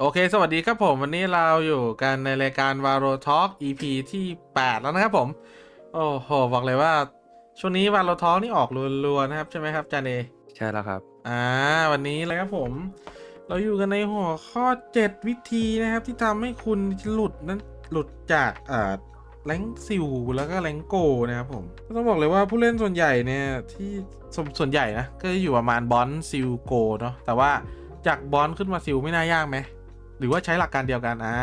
โอเค สวัสดีครับผม วันนี้เราอยู่กันในรายการ v a r o Talk EP ที่ 8 แล้วนะครับผม โอ้โห บอกเลยว่า ช่วงนี้ v a r o Talk นี่ออกรัวๆนะครับ ใช่ไหมครับจานเอใช่แล้วครับ อ่า วันนี้เลยครับผม เราอยู่กันในหัวข้อ 7 วิธีนะครับ ที่ทำให้คุณหลุดนั้นหลุดจากอ่าแรงซิลแล้วก็แรงโกนะครับผมก็ต้องบอกเลยว่าผู้เล่นส่วนใหญ่เนี่ยที่สวนส่วนใหญ่นะก็จะอยู่ประมาณบอลซิลโกเนาะแต่ว่าจากบอลขึ้นมาซิลไม่น่ายากไหม หรือว่าใช้หลักการเดียวกันอ่า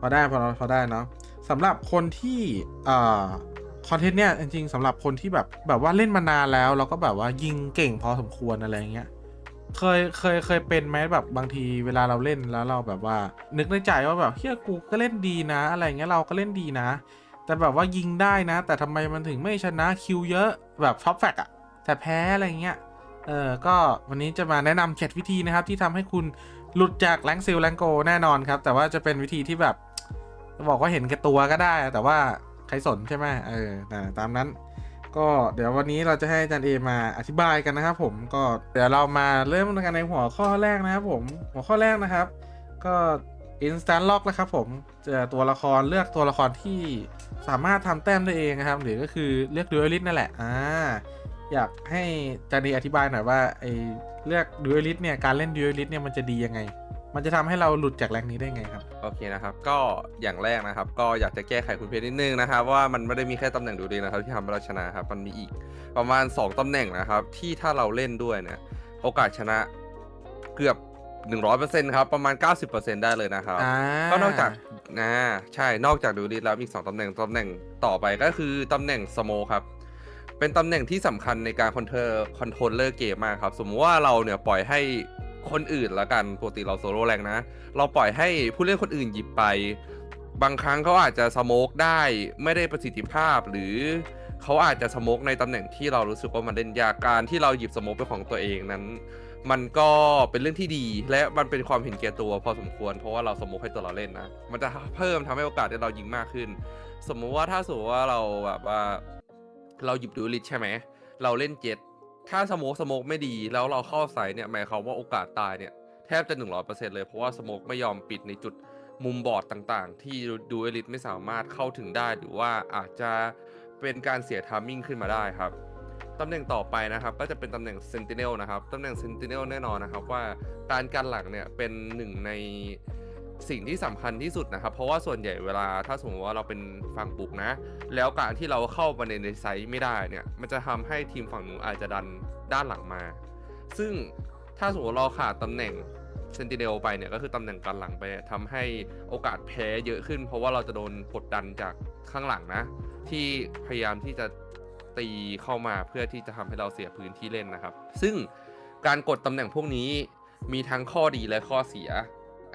พอได้พอพอได้เนาะสำหรับคนที่เอ่อคอนเทนต์เนี่ยจริงๆสำหรับคนที่แบบแบบว่าเล่นมานานแล้วแล้วก็แบบว่ายิงเก่งพอสมควรอะไรเงี้ยเคยเคยเคยเป็นไหมแบบบางทีเวลาเราเล่นแล้วเราแบบว่า นึกในใจว่าแบบเฮียกูก็เล่นดีนะ อะไรเงี้ยเราก็เล่นดีนะ แต่แบบว่ายิงได้นะ แต่ทำไมมันถึงไม่ชนะคิวเยอะแบบท็อปแฟกอะแต่แพ้อะไรเงี้ยเออก็วันนี้จะมาแนะนำเจ็ดวิธีนะครับที่ทำให้คุณ หลุดจากแรงซิลแรงโกแน่นอนครับ แต่ว่าจะเป็นวิธีที่แบบจะบอกว่าเห็นแก่ตัวก็ได้ แต่ว่าใครสนใช่ไหมเออนะตามนั้น ก็เดี๋ยววันนี้เราจะให้อาจารย์เอมาอธิบายกันนะครับผมก็เดี๋ยวเรามาเริ่มกันในหัวข้อแรกนะครับผมหัวข้อแรกนะครับ ก็ instant lock นะครับผมเจอตัวละครเลือกตัวละครที่สามารถทำแต้มได้เองนะครับหรือก็คือเลือก duelist นั่นแหละอ่า อยากให้อาจารย์เออธิบายหน่อยว่าไอเลือก duelist เนี่ยการเล่น duelist เนี่ยมันจะดียังไง มันจะทำให้เราหลุดจากแรงนี้ได้ไงครับ โอเคนะครับ ก็อย่างแรกนะครับ ก็อยากจะแก้ไขคุณเพชรนิดนึงนะครับ ว่ามันไม่ได้มีแค่ตำแหน่งดูดีนะครับ ที่ทำให้เราชนะครับ มันมีอีกประมาณ 2ตำแหน่งนะครับ ที่ถ้าเราเล่นด้วยเนี่ยโอกาสชนะเกือบ100%ครับ ประมาณ 90%ได้เลยนะครับอ่าก็นอกจากนะใช่นอกจากดูดีแล้วมีอีกสองตำแหน่งตำแหน่งต่อไปก็คือตำแหน่งสโมครับ เป็นตำแหน่งที่สำคัญในการคอนเทอร์คอนโทรลเลอร์เกมมากครับ สมมติว่าเราเนี่ยปล่อยให้คนอื่นละกันปกติเราโซโล่แรงนะ เราปล่อยให้ผู้เล่นคนอื่นหยิบไป บางครั้งเขาอาจจะสโมกได้ไม่ได้ประสิทธิภาพหรือเขาอาจจะสโมกในตำแหน่งที่เรารู้สึกว่ามันเล่นยากการที่เราหยิบสโมกเป็นของตัวเองนั้น มันก็เป็นเรื่องที่ดีและมันเป็นความเห็นแก่ตัวพอสมควรเพราะว่าเราสมมติให้ตัวเราเล่นนะ มันจะเพิ่มทำให้โอกาสที่เรายิงมากขึ้น สมมุติว่าถ้าสมมติว่าเราแบบว่า เราหยิบดูลิทใช่ไหม เราเล่นเจ็ตถ้าสโมกสโมกไม่ดีแล้วเราเข้าใส่เนี่ยหมายความว่าโอกาสตายเนี่ยแทบจะ100%เปอร์เซ็นเลยเพราะว่าสโมกไม่ยอมปิดในจุดมุมบอร์ดต่างๆ ที่ดูเอลิทไม่สามารถเข้าถึงได้หรือว่าอาจจะเป็นการเสียทามมิ่งขึ้นมาได้ครับตำแหน่งต่อไปนะครับก็จะเป็นตำแหน่ง Sentinel นะครับตำแหน่ง Sentinel แน่นอนนะครับว่าการกันหลังเนี่ยเป็นหนึ่งใน สิ่งที่สำคัญที่สุดนะครับ เพราะว่าส่วนใหญ่เวลาถ้าสมมติว่าเราเป็นฝั่งบุกนะ แล้วการที่เราเข้ามาในในไซต์ไม่ได้เนี่ย มันจะทำให้ทีมฝั่งหนูนอาจจะดันด้านหลังมา ซึ่งถ้าสมมติเราขาดตำแหน่ง Sentinel ไปเนี่ยก็คือตำแหน่งกันหลังไปทำให้โอกาสแพ้เยอะขึ้น เพราะว่าเราจะโดนกดดันจากข้างหลังนะ ที่พยายามที่จะตีเข้ามาเพื่อที่จะทำให้เราเสียพื้นที่เล่นนะครับ ซึ่งการกดตำแหน่งพวกนี้มีทั้งข้อดีและข้อเสีย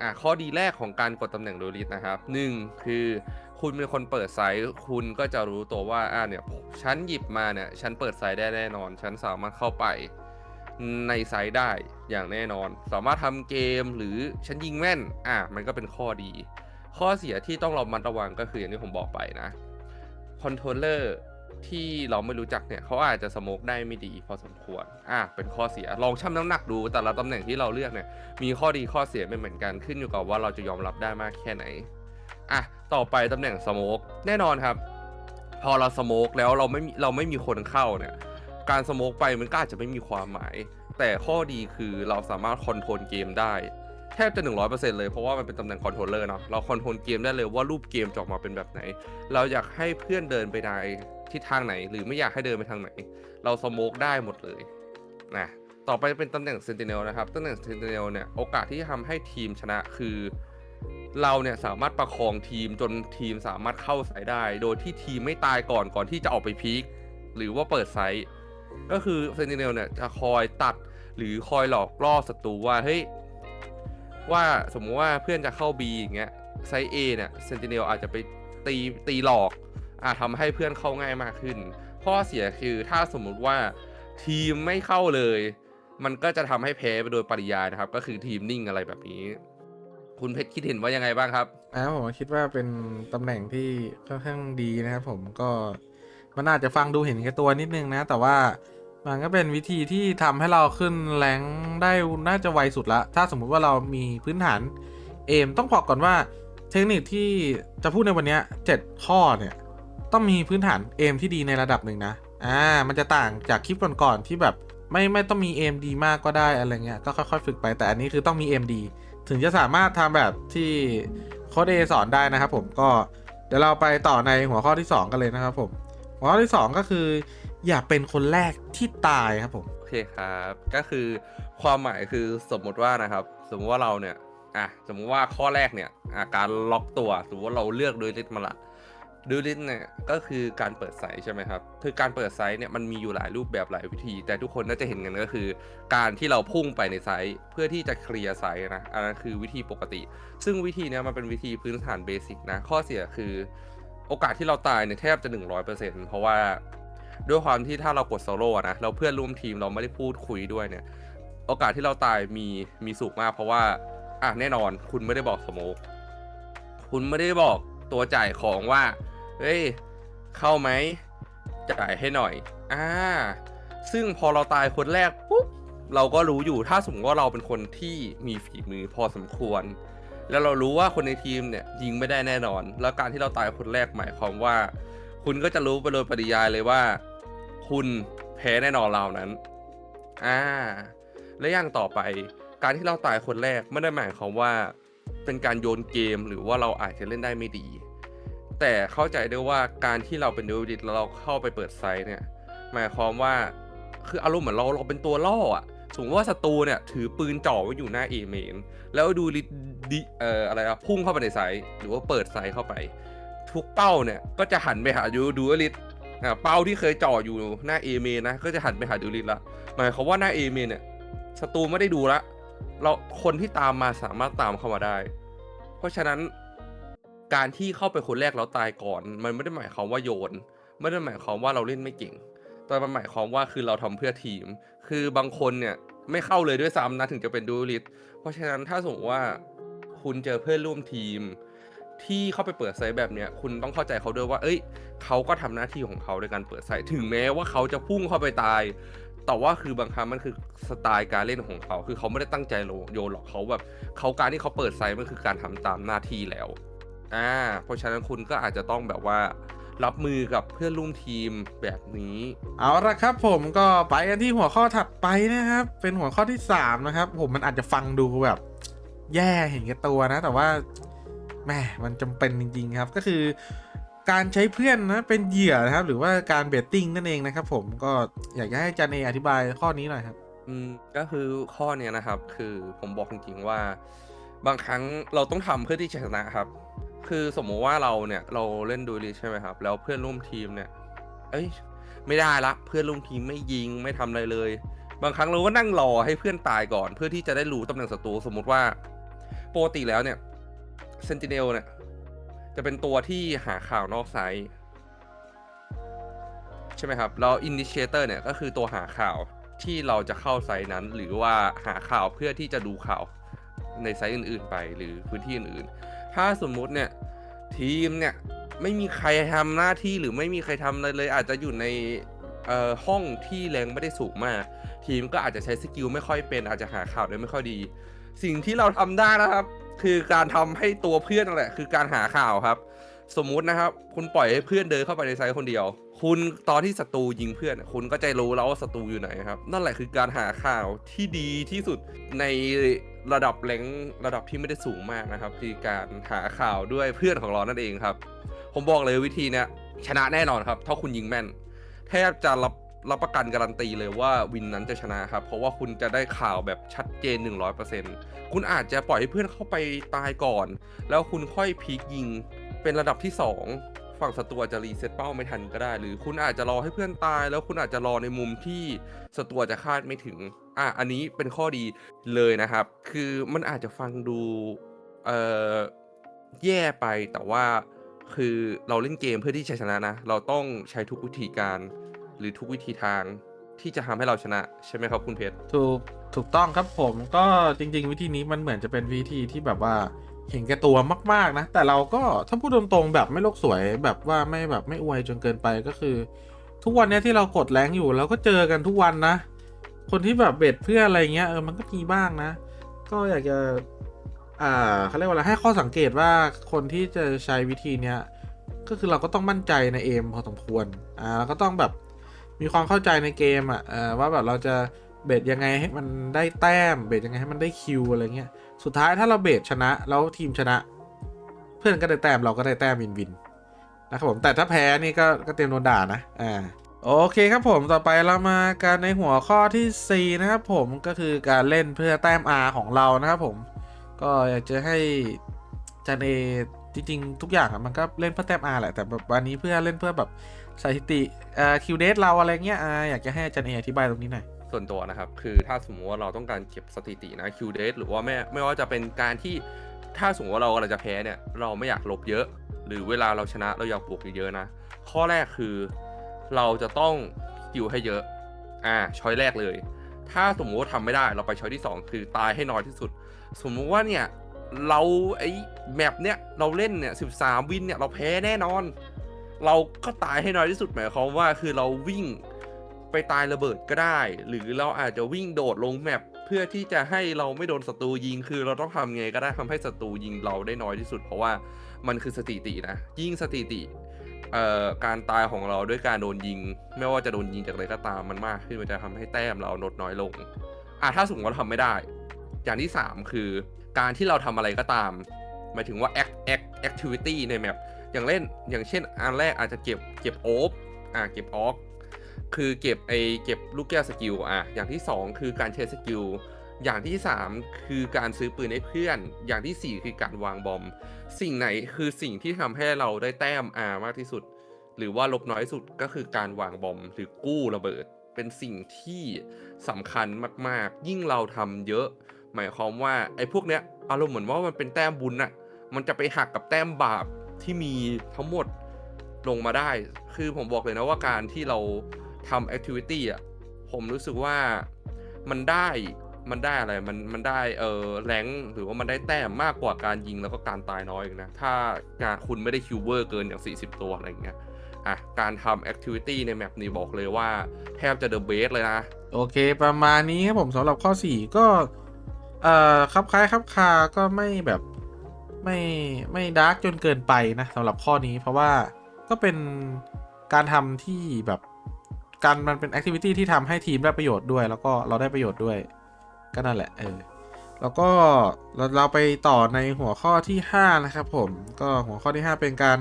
อะข้อดีแรกของการกดตำแหน่งโดลิสนะครับหนึ่งคือคุณเป็นคนเปิดไซต์คุณก็จะรู้ตัวว่าอ่าเนี่ยฉันหยิบมาเนี่ยฉันเปิดไซต์ได้แน่นอน ฉันสามารถเข้าไปในไซต์ได้อย่างแน่นอน สามารถทำเกมหรือฉันยิงแม่นอะมันก็เป็นข้อดี ข้อเสียที่ต้องเรามันระวังก็คืออย่างที่ผมบอกไปนะคอนโทรลเลอร์ ที่เราไม่รู้จักเนี่ยเขาอาจจะสโมกได้ไม่ดีพอสมควร อะเป็นข้อเสีย ลองชั่งน้ำหนักดู แต่ละตำแหน่งที่เราเลือกเนี่ย มีข้อดีข้อเสียไม่เหมือนกันขึ้นอยู่กับว่าเราจะยอมรับได้มากแค่ไหน อะ ต่อไปตำแหน่งสโมกแน่นอนครับ พอเราสโมกแล้วเราไม่เราไม่มีคนเข้าเนี่ย การสโมกไปมันก็อาจจะไม่มีความหมาย แต่ข้อดีคือเราสามารถคอนโทรลเกมได้แทบจะ 100%เลยเพราะว่ามันเป็นตำแหน่งคอนโทรลเลอร์เนาะเราคอนโทรลเกมได้เลยว่ารูปเกมจะออกมาเป็นแบบไหน เราอยากให้เพื่อนเดินไปใน ทิศทางไหน หรือไม่อยากให้เดินไปทางไหน เราสโมกได้หมดเลยนะต่อไปเป็นตำแหน่ง Sentinel นะครับตำแหน่ง Sentinel เนี่ยโอกาสที่จะทำให้ทีมชนะคือ เราเนี่ยสามารถประคองทีมจนทีมสามารถเข้าไซต์ได้ โดยที่ทีมไม่ตายก่อนก่อนที่จะออกไปพีคหรือว่าเปิดไซต์ก็คือ Sentinel เนี่ยจะคอยตัดหรือคอยหลอกล่อศัตรูว่าเฮ้ยว่าสมมติว่าเพื่อนจะเข้า B อย่างเงี้ยไซต์ A เนี่ย Sentinel อาจจะไปตีตีหลอก อาจทำให้เพื่อนเข้าง่ายมากขึ้น ข้อเสียคือถ้าสมมุติว่าทีมไม่เข้าเลย มันก็จะทำให้แพ้ไปโดยปริยายนะครับ ก็คือทีมนิ่งอะไรแบบนี้ คุณเพชรคิดเห็นว่ายังไงบ้างครับอ่าวผมคิดว่าเป็นตำแหน่งที่ค่อนข้างดีนะครับผมก็มันอาจจะฟังดูเห็นแค่ตัวนิดนึงนะ แต่ว่ามันก็เป็นวิธีที่ทำให้เราขึ้นแรงได้น่าจะไวสุดละ ถ้าสมมุติว่าเรามีพื้นฐานเอมต้องบอกก่อนว่าเทคนิคที่จะพูดในวันเนี้ย7ข้อเนี่ย ต้องมีพื้นฐานเอมที่ดีในระดับหนึ่งนะ อ่า มันจะต่างจากคลิปก่อนๆที่แบบไม่ไม่ต้องมีเอมดีมากก็ได้อะไรเงี้ย ก็ค่อยๆ ฝึกไป แต่อันนี้คือต้องมีเอมดีถึงจะสามารถทำแบบที่โค้ดเอสอนได้นะครับผม ก็เดี๋ยวเราไปต่อในหัวข้อที่ 2 กันเลยนะครับผม หัวข้อที่ 2 ก็คือ อย่าเป็นคนแรกที่ตายครับผม โอเคครับ ก็คือความหมายคือสมมติว่านะครับ สมมติว่าเราเนี่ย อะ สมมติว่าข้อแรกเนี่ยอาการล็อกตัว สมมติว่าเราเลือกโดูลิสมาละ ดูลิสเนี่ยก็คือการเปิดไซส์ใช่ไหมครับ คือการเปิดไซส์เนี่ยมันมีอยู่หลายรูปแบบหลายวิธี แต่ทุกคนน่าจะเห็นกันก็คือ การที่เราพุ่งไปในไซส์เพื่อที่จะเคลียร์ไซส์นะอันนั้นคือวิธีปกติ ซึ่งวิธีนี้มันเป็นวิธีพื้นฐานเบสิกนะ ข้อเสียคือ โอกาสที่เราตายเนี่ยแทบจะ 100%เพราะว่าด้วยความที่ถ้าเรากดโซโล่นะเราเพื่อนร่วมทีมเราไม่ได้พูดคุยด้วยเนี่ย โอกาสที่เราตายมีมีสูงมาก เพราะว่าอะแน่นอนคุณไม่ได้บอกสโมกคุณไม่ได้บอกตัวจ่ายของว่า เฮ้ย เข้าไหม จ่ายให้หน่อย อ่า ซึ่งพอเราตายคนแรกปุ๊บ เราก็รู้อยู่ ถ้าสมมติว่าเราเป็นคนที่มีฝีมือพอสมควร แล้วเรารู้ว่าคนในทีมเนี่ยยิงไม่ได้แน่นอน แล้วการที่เราตายคนแรกหมายความว่า คุณก็จะรู้ไปโดยปริยายเลยว่า คุณแพ้แน่นอนเรานั้น อ่า และอย่างต่อไป การที่เราตายคนแรกไม่ได้หมายความว่าเป็นการโยนเกมหรือว่าเราอาจจะเล่นได้ไม่ดี แต่เข้าใจได้ว่าการที่เราเป็นดูดิตแล้วเราเข้าไปเปิดไซต์เนี่ย หมายความว่าคืออารมณ์เหมือนเราเราเป็นตัวล่ออะสมมติว่าศัตรูเนี่ยถือปืนจ่อไว้อยู่หน้าเอเมนแล้วดูลิดิเอ่ออะไรอะพุ่งเข้าไปในไซต์หรือว่าเปิดไซต์เข้าไป ทุกเป้าเนี่ยก็จะหันไปหาดูดูลิตอ่าเป้าที่เคยจ่ออยู่หน้าเอเมนนะก็จะหันไปหาดูลิตละหมายความว่าหน้าเอเมนเนี่ยศัตรูไม่ได้ดูละเราคนที่ตามมาสามารถตามเข้ามาได้ เพราะฉะนั้น การที่เข้าไปคนแรกแล้วตายก่อน มันไม่ได้หมายความว่าโยน ไม่ได้หมายความว่าเราเล่นไม่เก่ง แต่มันหมายความว่าคือเราทำเพื่อทีม คือบางคนเนี่ยไม่เข้าเลยด้วยซ้ำนะถึงจะเป็นดูลิตเพราะฉะนั้นถ้าสมมติว่าคุณเจอเพื่อนร่วมทีม ที่เข้าไปเปิดไซต์แบบเนี้ยคุณต้องเข้าใจเขาด้วยว่า เอ้ย เขาก็ทำหน้าที่ของเขาในการเปิดไซต์ถึงแม้ว่าเขาจะพุ่งเข้าไปตาย แต่ว่าคือบางครั้งมันคือสไตล์การเล่นของเขา คือเขาไม่ได้ตั้งใจโยนหรอกเขาแบบเขาการที่เขาเปิดไซต์มันคือการทำตามหน้าที่แล้ว อ่า เพราะฉะนั้นคุณก็อาจจะต้องแบบว่า รับมือกับเพื่อนร่วมทีมแบบนี้ เอาละครับผมก็ไปกันที่หัวข้อถัดไปนะครับ เป็นหัวข้อที่ 3 นะครับ ผมมันอาจจะฟังดูแบบ แย่เห็นแก่ตัวนะ แต่ว่าแหม่มันจำเป็นจริง ๆ ครับก็คือการใช้เพื่อนนะเป็นเหยื่อนะครับ หรือว่าการเบตติ้งนั่นเองนะครับ ผมก็อยากจะให้อาจันเออธิบายข้อนี้หน่อยครับ อืมก็คือข้อเนี้ยนะครับ คือผมบอกจริงๆว่า บางครั้งเราต้องทำเพื่อที่จะชนะครับ คือสมมุติว่าเราเนี่ยเราเล่นดูรีใช่ไหมครับ แล้วเพื่อนร่วมทีมเนี่ย เอ้ย ไม่ได้ละ เพื่อนร่วมทีมไม่ยิงไม่ทำอะไรเลย บางครั้งเราก็นั่งรอให้เพื่อนตายก่อน เพื่อที่จะได้รู้ตำแหน่งศัตรูสมมุติว่าปกติแล้วเนี่ยเซนติเนลเนี่ย จะเป็นตัวที่หาข่าวนอกไซต์ใช่ไหมครับแล้วอินิเชเตอร์เนี่ยก็คือตัวหาข่าวที่เราจะเข้าไซต์นั้น หรือว่าหาข่าวเพื่อที่จะดูข่าวในไซต์อื่น ๆ ไปหรือพื้นที่อื่นๆ ถ้าสมมุติเนี่ย ทีมเนี่ยไม่มีใครทำหน้าที่หรือไม่มีใครทำอะไรเลย อาจจะอยู่ในห้องที่แรงไม่ได้สูงมาก ทีมก็อาจจะใช้สกิลไม่ค่อยเป็น อาจจะหาข่าวได้ไม่ค่อยดี สิ่งที่เราทำได้นะครับ คือการทำให้ตัวเพื่อนนั่นแหละ คือการหาข่าวครับ สมมุตินะครับ คุณปล่อยให้เพื่อนเดินเข้าไปในไซต์คนเดียว คุณตอนที่ศัตรูยิงเพื่อน คุณก็จะรู้แล้วว่าศัตรูอยู่ไหนครับ นั่นแหละคือการหาข่าวที่ดีที่สุดใน ระดับแรงระดับที่ไม่ได้สูงมากนะครับ คือการหาข่าวด้วยเพื่อนของเรานั่นเองครับ ผมบอกเลยวิธีเนี้ยชนะแน่นอนครับ ถ้าคุณยิงแม่น แทบจะรับรับประกันการันตีเลยว่าวินนั้นจะชนะครับ เพราะว่าคุณจะได้ข่าวแบบชัดเจน 100%คุณอาจจะปล่อยให้เพื่อนเข้าไปตายก่อน แล้วคุณค่อยพีคยิงเป็นระดับที่ 2 ฝั่งศัตรูอาจจะรีเซ็ตเป้าไม่ทันก็ได้ หรือคุณอาจจะรอให้เพื่อนตาย แล้วคุณอาจจะรอในมุมที่ศัตรูอาจจะคาดไม่ถึง อะอันนี้เป็นข้อดีเลยนะครับ คือมันอาจจะฟังดูเอ่อแย่ไปแต่ว่าคือเราเล่นเกมเพื่อที่จะชนะนะ เราต้องใช้ทุกวิธีการ หรือทุกวิธีทางที่จะทำให้เราชนะใช่ไหมครับคุณเพชรถูกถูกต้องครับผมก็จริง ๆ วิธีนี้มันเหมือนจะเป็นวิธีที่แบบว่า เห็นแก่ตัวมาก ๆ นะ แต่เราก็ถ้าพูดตรงๆแบบไม่โลกสวยแบบว่าไม่แบบไม่อวยจนเกินไปก็คือ ทุกวันเนี้ยที่เรากดแรงอยู่เราก็เจอกันทุกวันนะ คนที่แบบเบ็ดเพื่ออะไรเงี้ยเออมันก็มีบ้างนะ ก็อยากจะ อ่าเขาเรียกว่าอะไรให้ข้อสังเกตว่าคนที่จะใช้วิธีเนี้ยก็คือเราก็ต้องมั่นใจในเอมพอสมควรอ่าเราก็ต้องแบบมีความเข้าใจในเกมอะเออว่าแบบเราจะเบ็ดยังไงให้มันได้แต้ม เบ็ดยังไงให้มันได้คิวอะไรเงี้ย สุดท้ายถ้าเราเบดชนะ แล้วทีมชนะ เพื่อนก็ได้แต้มเราก็ได้แต้มวินวินนะครับผมแต่ถ้าแพ้นี่ก็ก็เตรียมโดนด่านะอ่าโอเคครับผมต่อไปเรามากันในหัวข้อทีสี่ 4 นะครับผมก็คือการเล่นเพื่อแต้ม R ของเรานะครับผมก็อยากจะให้จันเอจริงๆ ทุกอย่างมันก็เล่นเพื่อแต้ม R แหละแต่แบบวันนี้เพื่อเล่นเพื่อแบบสถิติอ่าคิวเดเราอะไรเงี้ยอ่าอยากจะให้จันเออธิบายตรงนี้หน่อย ส่วนตัวนะครับ คือถ้าสมมติว่าเราต้องการเก็บสถิตินะคิวเดหรือว่าไม่ไม่ว่าจะเป็นการที่ถ้าสมมติว่าเรากำลังจะแพ้เนี่ย เราไม่อยากลบเยอะ หรือเวลาเราชนะเราอยากบวกเยอะๆนะ ข้อแรกคือเราจะต้องคิวให้เยอะ อ่าช้อยแรกเลย ถ้าสมมติว่าทำไม่ได้เราไปช้อยที่ 2 คือตายให้น้อยที่สุด สมมุติว่าเนี่ยเราไอ้แมปเนี่ยเราเล่นเนี่ยสิวินเนี่ยเราแพ้แน่นอน เราก็ตายให้น้อยที่สุดหมายความว่าคือเราวิ่ง ไปตายระเบิดก็ได้ หรือเราอาจจะวิ่งโดดลงแมปเพื่อที่จะให้เราไม่โดนศัตรูยิงคือเราต้องทำไงก็ได้ทำให้ศัตรูยิงเราได้น้อยที่สุด เพราะว่ามันคือสถิตินะยิ่งสถิติเอ่อการตายของเราด้วยการโดนยิง ไม่ว่าจะโดนยิงจากอะไรก็ตามมันมากขึ้นมันจะทำให้แต้มเราลดน้อยลงอะถ้าสมมติเราทำไม่ได้ อย่างที่ 3 คือ การที่เราทำอะไรก็ตามหมายถึงว่า act act activity ในแมปอย่างเล่นอย่างเช่นอันแรกอาจจะเก็บเก็บโอ๊บอะเก็บออก คือเก็บไอเก็บลูกแก้วสกิลอะอย่างที่ 2 คือการใช้สกิลอย่างที่ 3 คือการซื้อปืนให้เพื่อน อย่างทีสี่4 คือการวางบอม สิ่งไหนคือสิ่งที่ทำให้เราได้แต้มอามากที่สุด หรือว่าลบน้อยที่สุดก็คือการวางบอมหรือกู้ระเบิด เป็นสิ่งที่สำคัญมากๆ ยิ่งเราทำเยอะ หมายความว่าไอ้พวกเนี้ยอารมณ์เหมือนว่ามันเป็นแต้มบุญอะมันจะไปหักกับแต้มบาปที่มีทั้งหมดลงมาได้ คือผมบอกเลยนะว่าการที่เรา ทำแอคทิวิตี้อะผมรู้สึกว่ามันได้มันได้อะไรมันมันได้เออแรงหรือว่ามันได้แต้มมากกว่าการยิงแล้วก็การตายน้อยอนะ ถ้าการคุณไม่ได้คิวเวอร์เกินอย่าง 40 ตัวอะไรอย่างเงี้ยอะการทำแอคทิวิตี้ในแมปนี้บอกเลยว่า แทบจะเดอะเบสเลยนะ โอเค ประมาณนี้ครับผมสำหรับข้อ 4 ก็ เอ่อครับคล้ายครับคาก็ไม่แบบไม่ไม่ดาร์กจนเกินไปนะสำหรับข้อนี้เพราะว่าก็เป็นการทำที่แบบ การมันเป็นแอคทิวิตี้ที่ทำให้ทีมได้ประโยชน์ด้วย แล้วก็เราได้ประโยชน์ด้วย ก็นั่นแหละ เออ แล้วก็เราเราไปต่อในหัวข้อที่ 5 นะครับผม ก็หัวข้อที่ 5 เป็นการ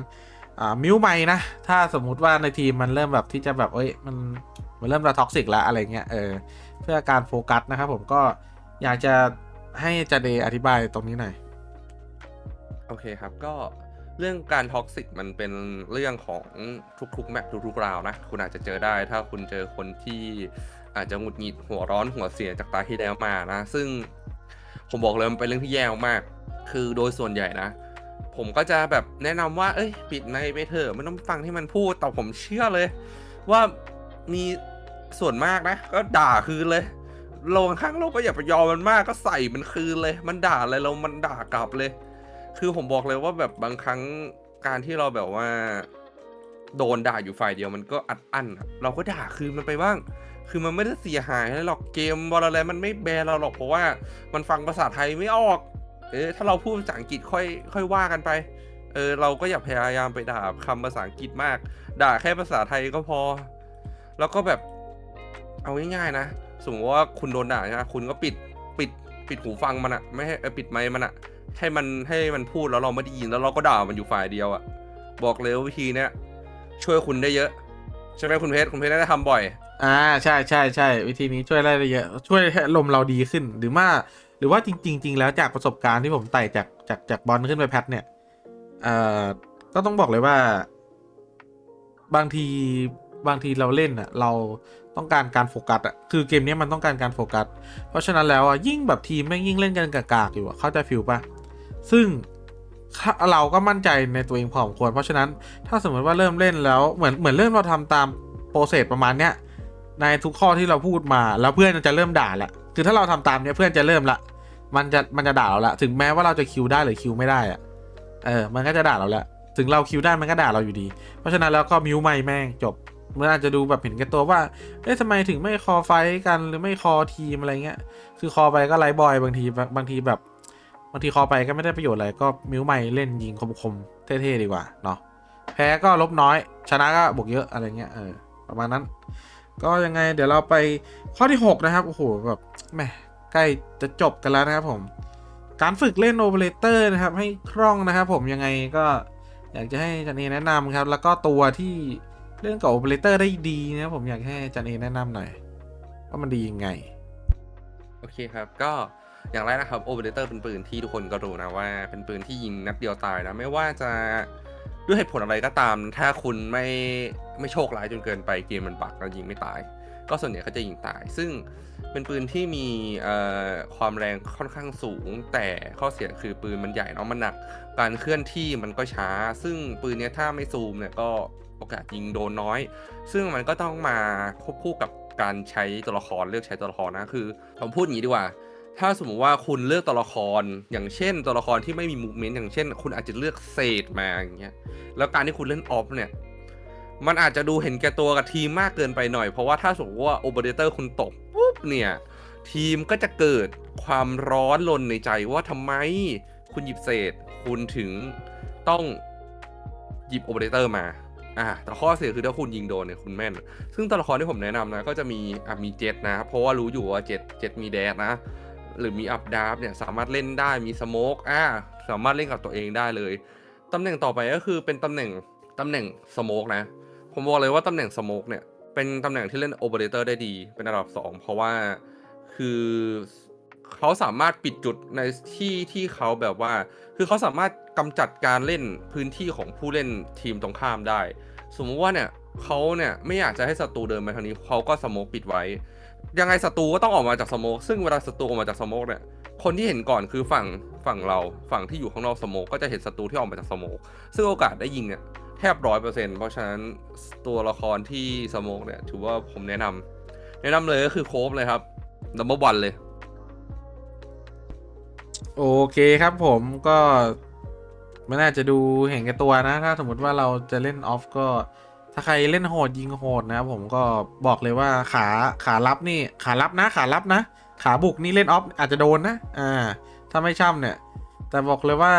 อ่ามิวใหม่นะ ถ้าสมมุติว่าในทีมมันเริ่มแบบที่จะแบบ เอ้ย มันมันเริ่มระท็อกซิกแล้วอะไรเงี้ย เออ เพื่อการโฟกัสนะครับผม ก็อยากจะให้จเดย์อธิบายตรงนี้หน่อย โอเคครับ ก็ เรื่องการท็อกซิกมันเป็นเรื่องของทุกๆแมปทุกๆราวนะ คุณอาจจะเจอได้ ถ้าคุณเจอคนที่อาจจะหงุดหงิดหัวร้อนหัวเสียจากตาที่แล้วมานะ ซึ่งผมบอกเลยมันเป็นเรื่องที่แย่มาก คือโดยส่วนใหญ่นะ ผมก็จะแบบแนะนำว่า เอ้ย ปิดในไปเถอะไม่ต้องฟังที่มันพูด แต่ผมเชื่อเลย ว่ามีส่วนมากนะ ก็ด่าคืนเลยลงข้างโลกก็อย่าไปยอมมันมากก็ใส่มันคืนเลย มันด่าอะไรเรา มันด่ากลับเลย คือผมบอกเลยว่าแบบบางครั้งการที่เราแบบว่า โดนด่าอยู่ฝ่ายเดียวมันก็อัดอั้นอะเราก็ด่าคืนมันไปบ้าง คือมันไม่ได้เสียหายอะไรหรอกเกมบอลอะไรมันไม่แบนเราหรอกเพราะว่ามันฟังภาษาไทยไม่ออก เออถ้าเราพูดภาษาอังกฤษค่อยค่อยว่ากันไป เออเราก็อย่าพยายามไปด่าคำภาษาอังกฤษมาก ด่าแค่ภาษาไทยก็พอ แล้วก็แบบ เอาง่ายๆนะ สมมติว่าคุณโดนด่าใช่ไหมคุณก็ปิดปิด ปิดหูฟังมันอะไม่ให้เออปิดไมค์มันอะให้มันให้มันพูดแล้วเราไม่ได้ยินแล้วเราก็ด่ามันอยู่ฝ่ายเดียวอะบอกเลยว่าวิธีเนี้ยช่วยคุณได้เยอะ ใช่ไหมคุณเพชรคุณเพชรน่าจะทำบ่อย อ่าใช่ใช่ใช่วิธีนี้ช่วยได้เยอะช่วยให้ลมณ์เราดีขึ้นหรือว่าหรือว่าจริงๆจริงแล้วจากประสบการณ์ที่ผมไต่จากจากจากบอลขึ้นไปแพทเนี่ยเอ่อก็ต้องบอกเลยว่า บางที บางทีเราเล่นอะเราต้องการการโฟกัสอะคือเกมนี้มันต้องการการโฟกัส เพราะฉะนั้นแล้วอะยิ่งแบบทีมแม่งยิ่งเล่นกันกากๆอยู่อะเข้าใจฟิลปะซึ่งเราก็มั่นใจในตัวเองพอสมควร เพราะฉะนั้นถ้าสมมติว่าเริ่มเล่นแล้วเหมือนเหมือนเริ่มเราทำตามโปรเซสประมาณเนี้ยในทุกข้อที่เราพูดมาแล้วเพื่อนจะเริ่มด่าละคือถ้าเราทำตามเนี้ยเพื่อนจะเริ่มละ มันจะมันจะด่าเราละถึงแม้ว่าเราจะคิวได้หรือคิวไม่ได้อะเออ มันก็จะด่าเราละถึงเราคิวได้มันก็ด่าเราอยู่ดี เพราะฉะนั้นแล้วก็มิวไม่แม่งจบ มันอาจจะดูแบบเห็นแก่ตัวว่า เอ๊ะทำไมถึงไม่คอไฟกันหรือไม่คอทีมอะไรเงี้ย คือคอไปก็ไลฟ์บอยบางทีบางบางทีแบบบางทีคอไปก็ไม่ได้ประโยชน์อะไรก็มิวใหม่เล่นยิงคมๆเท่ๆดีกว่าเนาะ แพ้ก็ลบน้อย ชนะก็บวกเยอะอะไรเงี้ยเออประมาณนั้น ก็ยังไงเดี๋ยวเราไปข้อที่ 6 นะครับ โอ้โหแบบแหมใกล้จะจบกันแล้วนะครับผม การฝึกเล่นโอเปอเรเตอร์นะครับ ให้คล่องนะครับผมยังไงก็อยากจะให้จันเอแนะนำครับ แล้วก็ตัวที่ เล่นกับโอเปอเรเตอร์ได้ดีนะผมอยากให้จันเอแนะนำหน่อยว่ามันดียังไง โอเคครับ ก็อย่างแรกนะครับโอเปอเรเตอร์เป็นปืนที่ทุกคนก็รู้นะว่า เป็นปืนที่ยิงนัดเดียวตายนะ ไม่ว่าจะด้วยเหตุผลอะไรก็ตาม ถ้าคุณไม่ไม่โชคร้ายจนเกินไปเกมมันบักแล้วยิงไม่ตาย ก็ส่วนใหญ่เขาจะยิงตาย ซึ่งเป็นปืนที่มีความแรงค่อนข้างสูง แต่ข้อเสียคือปืนมันใหญ่เนาะมันหนัก การเคลื่อนที่มันก็ช้า ซึ่งปืนเนี้ยถ้าไม่ซูมเนี่ยก็ โอกาสยิงโดนน้อย ซึ่งมันก็ต้องมาควบคู่กับการใช้ตัวละครเลือกใช้ตัวละครนะคือผมพูดอย่างนี้ดีกว่า ถ้าสมมติว่าคุณเลือกตัวละคร อย่างเช่น ตัวละครที่ไม่มีมูเมนต์อย่างเช่น คุณอาจจะเลือกเศษมาอย่างเงี้ยแล้วการที่คุณเล่นออฟเนี่ยมันอาจจะดูเห็นแก่ตัวกับทีมมากเกินไปหน่อย เพราะว่าถ้าสมมติว่าโอเปอเรเตอร์คุณตกปุ๊บเนี่ยทีมก็จะเกิดความร้อนรนในใจว่าทำไมคุณหยิบเศษ คุณถึงต้องหยิบโอเปอเรเตอร์มา อ่าแต่ข้อเสียคือถ้าคุณยิงโดนเนี่ยคุณแม่น ซึ่งตัวละครที่ผมแนะนำนะก็จะมีอะมีเจ็ตนะ เพราะว่ารู้อยู่ว่าเจ็ตเจ็ตมีแดดนะ หรือมีอัพดาร์ฟเนี่ยสามารถเล่นได้มีสโมกอ่าสามารถเล่นกับตัวเองได้เลยตำแหน่งต่อไปก็คือเป็นตำแหน่งตำแหน่งสโมกนะ ผมบอกเลยว่าตำแหน่งสโมกเนี่ยเป็นตำแหน่งที่เล่นโอเปอเรเตอร์ได้ดีเป็นอันดับ 2 เพราะว่าคือ เขาสามารถปิดจุดในที่ที่เขาแบบว่า คือเขาสามารถกำจัดการเล่นพื้นที่ของผู้เล่นทีมตรงข้ามได้ สมมุติว่าเนี่ยเขาเนี่ยไม่อยากจะให้ศัตรูเดินมาทางนี้เขาก็สโมกปิดไว้ ยังไงศัตรูก็ต้องออกมาจากสโมกซึ่งเวลาศัตรูออกมาจากสโมกเนี่ยคนที่เห็นก่อนคือฝั่งฝั่งเราฝั่งที่อยู่ข้างนอกสโมกก็จะเห็นศัตรูที่ออกมาจากสโมกซึ่งโอกาสได้ยิงเนี่ยแทบร้อยเปอร์เซ็นต์เพราะฉะนั้นตัวละครที่สโมกเนี่ยถือว่าผมแนะนำแนะนำเลยก็คือโคฟเลยครับนัมเบอร์วันเลย โอเคครับผมก็ไม่น่าจะดูเห็นแก่ตัวนะ ถ้าสมมติว่าเราจะเล่นออฟก็ถ้าใครเล่นโหดยิงโหดนะครับผมก็บอกเลยว่าขาขารับนี่ขารับนะ ขารับนะ ขาบุกนี่เล่นออฟอาจจะโดนนะอ่าถ้าไม่ช่ำเนี่ย แต่บอกเลยว่า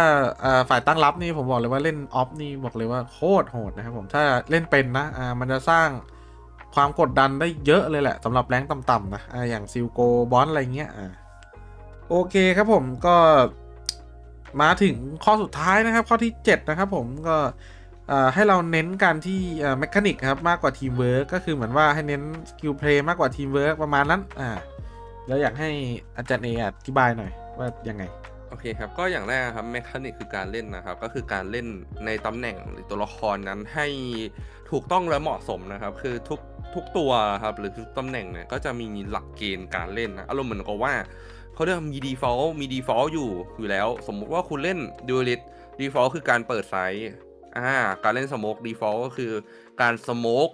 อ่าฝ่ายตั้งรับนี่ผมบอกเลยว่าเล่นออฟนี่บอกเลยว่าโคตรโหดนะครับผมถ้าเล่นเป็นนะอ่ามันจะสร้างความกดดันได้เยอะเลยแหละสำหรับแรงต่ำๆนะอ่าอย่างซิลโกบอลอะไรเงี้ยอ่า โอเคครับผมก็มาถึงข้อสุดท้ายนะครับ ข้อที่ 7 นะครับผมก็ให้เราเน้นการที่แมคานิกครับมากกว่าทีมเวิร์กก็คือเหมือนว่าให้เน้นสกิลเพลย์มากกว่าทีมเวิร์กประมาณนั้นอ่าแล้วอยากให้อาจารย์เออธิบายหน่อยว่ายังไงโอเคครับ ก็อย่างแรกครับแมคานิกคือการเล่นนะครับ ก็คือการเล่นในตำแหน่งหรือตัวละครนั้นให้ถูกต้องและเหมาะสมนะครับ คือทุก ทุกตัวครับหรือทุกตำแหน่งเนี่ยก็จะมีหลักเกณฑ์การเล่นนะอารมณ์เหมือนกับว่าเขาเรียกมี default มี default อยู่อยู่แล้ว สมมุติว่าคุณเล่น duelist default คือการเปิดไซส์อ่าการเล่น smoke default ก็คือการ smoke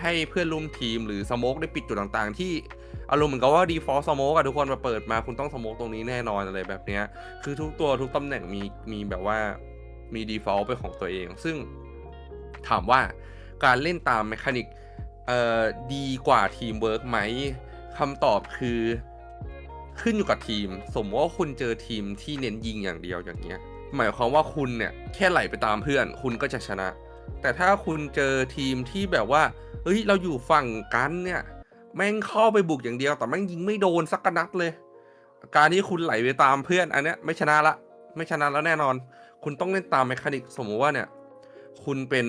ให้เพื่อนร่วมทีมหรือ smoke ได้ปิดจุดต่างๆ ที่อารมณ์เหมือนกับว่า default smoke อะทุกคนมาเปิดมาคุณต้อง smoke ตรงนี้แน่นอนอะไรแบบเนี้ยคือทุกตัวทุกตำแหน่งมีมีแบบว่ามี default เป็นของตัวเอง ซึ่งถามว่าการเล่นตามเมคานิก เอ่อดีกว่าทีมเวิร์กไหมคำตอบคือขึ้นอยู่กับทีม สมมติว่าคุณเจอทีมที่เน้นยิงอย่างเดียวอย่างเงี้ย หมายความว่าคุณเนี่ยแค่ไหลไปตามเพื่อน คุณก็จะชนะ แต่ถ้าคุณเจอทีมที่แบบว่าเฮ้ยเราอยู่ฝั่งกันเนี่ยแม่งเข้าไปบุกอย่างเดียวแต่แม่งยิงไม่โดนสักนัดเลย การที่คุณไหลไปตามเพื่อนอันเนี้ยไม่ชนะละ ไม่ชนะแล้วแน่นอน คุณต้องเล่นตามเมคานิกสมมติว่าเนี่ย คุณเป็น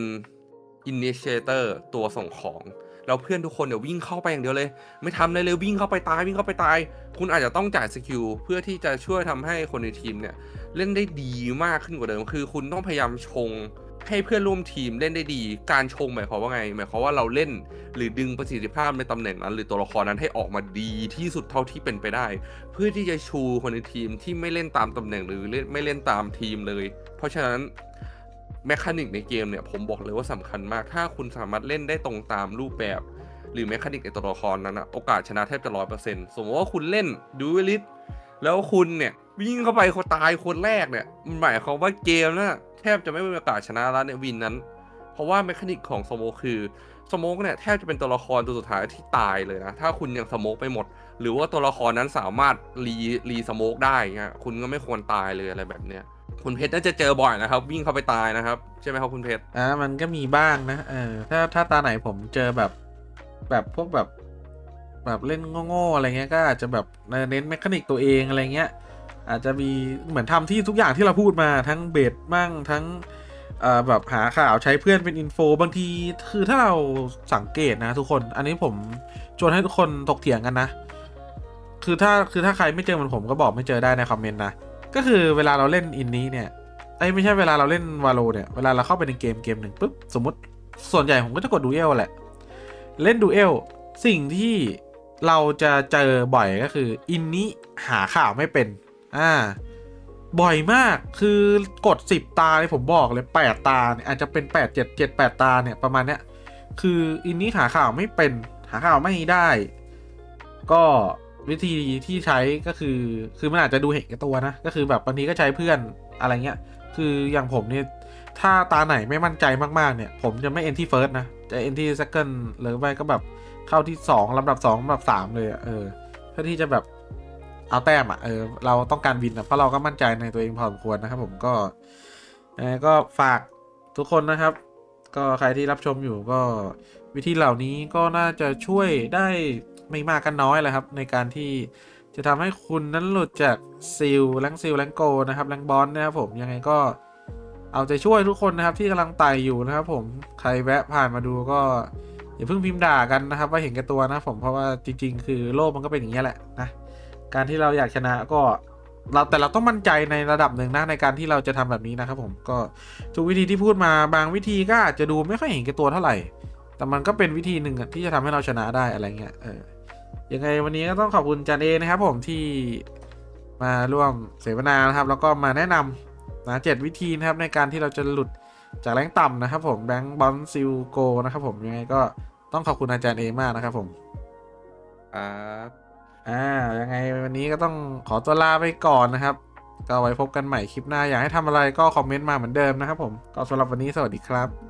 initiator ตัวส่งของ แล้วเพื่อนทุกคนเดี๋ยววิ่งเข้าไปอย่างเดียวเลย ไม่ทำอะไรเลยวิ่งเข้าไปตายวิ่งเข้าไปตาย คุณอาจจะต้องจ่ายสกิลเพื่อที่จะช่วยทำให้คนในทีมเนี่ยเล่นได้ดีมากขึ้นกว่าเดิม คือ คุณต้องพยายามชงให้เพื่อนร่วมทีมเล่นได้ดี การชงหมายความว่าไง หมายความว่าเราเล่น หรือดึงประสิทธิภาพในตำแหน่งนั้น หรือตัวละครนั้นให้ออกมาดีที่สุดเท่าที่เป็นไปได้ เพื่อที่จะชูคนในทีมที่ไม่เล่นตามตำแหน่งหรือเล่นไม่เล่นตามทีมเลย เพราะฉะนั้น แมคานิกในเกมเนี่ยผมบอกเลยว่าสำคัญมาก ถ้าคุณสามารถเล่นได้ตรงตามรูปแบบ หรือแมคานิกในตัวละครนั้นอะโอกาสชนะแทบจะร้อยเปอร์เซ็นต์สมมติว่าคุณเล่นดูเวลิสแล้วคุณเนี่ยวิ่งเข้าไปคนตายคนแรกเนี่ยมันหมายความว่าเกมน่ะแทบจะไม่มีโอกาสชนะแล้วเนี่ยวินนั้น เพราะว่าแมคานิกของโซโมคือสโมกเนี่ยแทบจะเป็นตัวละครตัวสุดท้ายที่ตายเลยนะ ถ้าคุณยังสโมกไปหมด หรือว่าตัวละครนั้นสามารถรีรีสโมกได้เงี้ยคุณก็ไม่ควรตายเลยอะไรแบบเนี้ย คุณเพชรน่าจะเจอบ่อยนะครับ วิ่งเข้าไปตายนะครับ ใช่ไหมครับคุณเพชรอ่ามันก็มีบ้างนะเออถ้าถ้าตาไหนผมเจอแบบแบบพวกแบบ แบบเล่นโง่ๆอะไรเงี้ยก็อาจจะแบบเน้นเมคานิกตัวเองอะไรเงี้ย อาจจะมีเหมือนทำที่ทุกอย่างที่เราพูดมาทั้งเบสมั่งทั้งเอ่อแบบหาข่าวใช้เพื่อนเป็นอินโฟบางทีคือถ้าเราสังเกตนะทุกคน อันนี้ผมชวนให้ทุกคนถกเถียงกันนะ คือถ้าคือถ้าใครไม่เจอเหมันผมก็บอกไม่เจอได้ในคอมเมนต์นะ ก็คือเวลาเราเล่นอินนี้เนี่ยไอ้ไม่ใช่เวลาเราเล่นวาโลเนี่ย เวลาเราเข้าไปในเกมเกมหนึ่งปุ๊บสมมติส่วนใหญ่ผมก็จะกดดูเอลแหละ เล่นดูเอลสิ่งที่เราจะเจอบ่อยก็คือ อินนี้หาข่าวไม่เป็น อ่า บ่อยมากคือกด 10 ตาเลยผมบอกเลย 8 ตาเนี่ยอาจจะเป็น 8 7 7 8 ตาเนี่ยประมาณเนี้ยคืออินนี้หาข่าวไม่เป็น หาข่าวไม่ได้ ก็ วิธีที่ใช้ก็คือ คือมันอาจจะดูเห็นแก่ตัวนะ ก็คือแบบบางทีก็ใช้เพื่อนอะไรเงี้ย คืออย่างผมเนี่ย ถ้าตาไหนไม่มั่นใจมากๆเนี่ย ผมจะไม่เอนที่เฟิร์สนะ จะเอนที่ e ซ o n d หรือไม่ก็แบบเข้าที่สองลำดับสองลำดับสามเลยอะเออ เพื่อที่จะแบบเอาแต้มอะ เออ เราต้องการวินอะเพราะเราก็มั่นใจในตัวเองพอสมควรนะครับผมก็ยังไงก็ฝากทุกคนนะครับ ก็ใครที่รับชมอยู่ก็วิธีเหล่านี้ก็น่าจะช่วยได้ ไม่มากก็นน้อยแหละครับ ในการที่จะทำให้คุณนั้นหลุดจากซิลแรงซิลแรงโกนะครับแรงบอลนะครับผมยังไงก็เอาใจช่วยทุกคนนะครับที่กำลังไต่อยู่นะครับ ผมใครแวะผ่านมาดูก็อย่าเพิ่งพิมพ์ด่ากันนะครับ ว่าเห็นแก่ตัวนะผมเพราะว่าจริง ๆ คือโลกมันก็เป็นอย่างนี้แหละนะการที่เราอยากชนะก็เราแต่เราต้องมั่นใจในระดับหนึ่งนะในการที่เราจะทำแบบนี้นะครับ ผมก็ทุกวิธีที่พูดมาบางวิธีก็อาจจะดูไม่ค่อยเห็นแก่ตัวเท่าไหร่ แต่มันก็เป็นวิธีหนึ่งอะที่จะทำให้เราชนะได้อะไรเงี้ยเออยังไงวันนี้ก็ต้องขอบคุณจันเอนะครับผมที่มาร่วมเสวนานะครับ แล้วก็มาแนะนำนะเจ็ดวิธีนะครับในการที่เราจะหลุดจากแรงต่ำนะครับ ผมแบงค์บอลซิลโกนะครับ ผมยังไงก็ต้องขอบคุณอาจารย์เอมากนะครับผมครับอ่ายังไงวันนี้ก็ต้องขอตัวลาไปก่อนนะครับ ก็ไว้พบกันใหม่คลิปหน้าอยากให้ทำอะไรก็คอมเมนต์มาเหมือนเดิมนะครับผมก็สำหรับวันนี้สวัสดีครับ